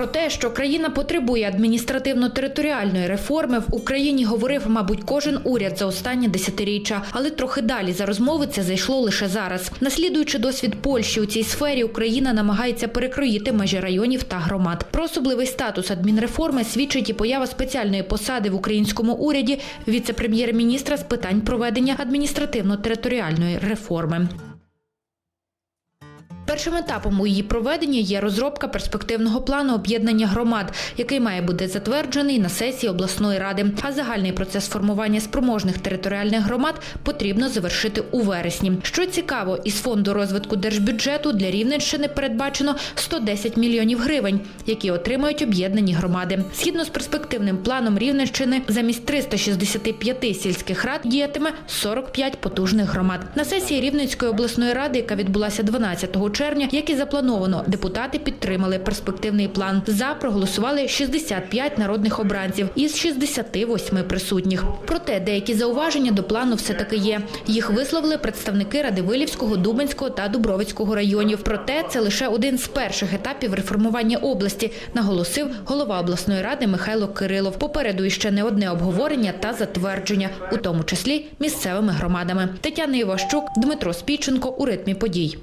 Про те, що країна потребує адміністративно-територіальної реформи, в Україні говорив, мабуть, кожен уряд за останні десятиріччя. Але трохи далі за розмови це зайшло лише зараз. Наслідуючи досвід Польщі у цій сфері, Україна намагається перекроїти межі районів та громад. Про особливий статус адмінреформи свідчить і поява спеціальної посади в українському уряді віце-прем'єр-міністра з питань проведення адміністративно-територіальної реформи. Першим етапом у її проведенні є розробка перспективного плану об'єднання громад, який має бути затверджений на сесії обласної ради. А загальний процес формування спроможних територіальних громад потрібно завершити у вересні. Що цікаво, із фонду розвитку держбюджету для Рівненщини передбачено 110 мільйонів гривень, які отримають об'єднані громади. Згідно з перспективним планом Рівненщини, замість 365 сільських рад діятиме 45 потужних громад. На сесії Рівненської обласної ради, яка відбулася 12 червня, як і заплановано, депутати підтримали перспективний план. За проголосували 65 народних обранців із 68 присутніх. Проте деякі зауваження до плану все-таки є. Їх висловили представники Радивилівського, Дубенського та Дубровицького районів. Проте це лише один з перших етапів реформування області, наголосив голова обласної ради Михайло Кирилов. Попереду іще не одне обговорення та затвердження, у тому числі місцевими громадами. Тетяна Іващук, Дмитро Спіченко у ритмі подій.